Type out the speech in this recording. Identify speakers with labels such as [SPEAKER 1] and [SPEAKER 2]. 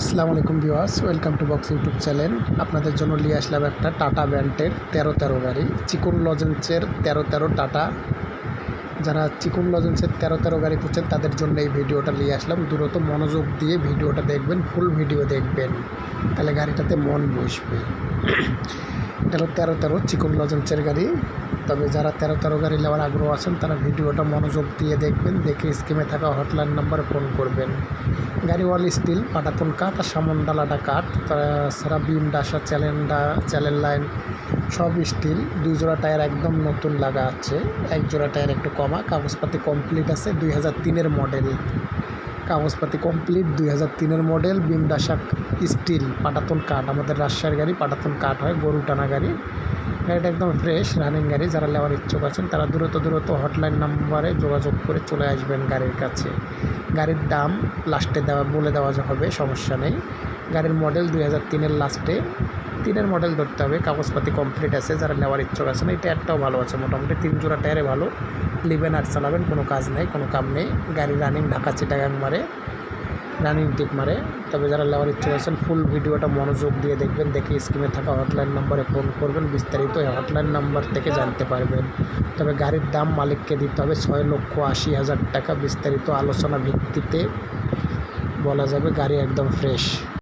[SPEAKER 1] আসসালামু আলাইকুম viewers, welcome to box YouTube channel. আপনাদের জন্য নিয়ে আসলাম একটা টাটা ব্র্যান্ডের তেরো তেরো গাড়ি। চিকুন লজেন্সের তেরো তেরো টাটা। যারা চিকুন লজেন্সের তেরো তেরো গাড়ি খুঁজছেন, তাদের জন্য এই ভিডিওটা নিয়ে আসলাম। দূরত মনোযোগ দিয়ে ভিডিওটা দেখবেন, ফুল ভিডিও দেখবেন। তাহলে গাড়িটাতে মন বসবে। এটা তেরো তেরো চিকুন লজেন্সের গাড়ি। তবে যারা তেরো তেরো গাড়ি নেওয়ার আগ্রহ আছেন, তারা ভিডিওটা মনোযোগ দিয়ে দেখবেন, দেখে স্কিমে থাকা হটলাইন নাম্বারে ফোন করবেন। গাড়ি ওয়াল স্টিল, পাটাতন কাঠ আর সামন ডালাটা কাঠ তাছাড়া বিম, ডাসা, চ্যালেন্ডা, চ্যালেন লাইন সব স্টিল। দুই জোড়া টায়ার একদম নতুন লাগা আছে এক জোড়া টায়ার একটু কমা, কাগজপাতি কমপ্লিট আছে দুই হাজার তিনের মডেল। কাগজপাতি কমপ্লিট দুই হাজার তিনের মডেল, বিম, ডাসা, স্টিল, পাটাতন কাঠ। আমাদের রাজশাহীর গাড়ি পাটাতন কাঠ হয় গরু টানা গাড়ি। গাড়িটা একদম ফ্রেশ রানিং গাড়ি, যারা নেওয়ার ইচ্ছুক আছেন, তারা দ্রুত দ্রুত হটলাইন নাম্বারে যোগাযোগ করে চলে আসবেন গাড়ির কাছে। গাড়ির দাম লাস্টে দেওয়া, বলে দেওয়া হবে, সমস্যা নেই। গাড়ির মডেল দুই হাজার তিনের লাস্টে তিনের মডেল ধরতে হবে, কাগজপাতি কমপ্লিট আছে, যারা নেওয়ার ইচ্ছুক আছেন, এই টায়ারটাও ভালো আছে, মোটামুটি তিন জোড়া টায়ারে ভালো। লিবেন আর চালাবেন, কোনো কাজ নেই, কোনো কাম নেই। গাড়ি রানিং ঢাকা চিটাগাং মারে। রানিং টিপ মারে। তবে যারা নেওয়ার ইচ্ছে আছেন ফুল ভিডিওটা মনোযোগ দিয়ে দেখবেন, দেখে স্কিমে থাকা হটলাইন নাম্বারে ফোন করবেন, বিস্তারিত হটলাইন নাম্বার থেকে জানতে পারবেন। তবে গাড়ির দাম মালিককে দিতে হবে ছয় লক্ষ আশি হাজার টাকা বিস্তারিত আলোচনা ভিত্তিতে। বলা যাবে গাড়ি একদম ফ্রেশ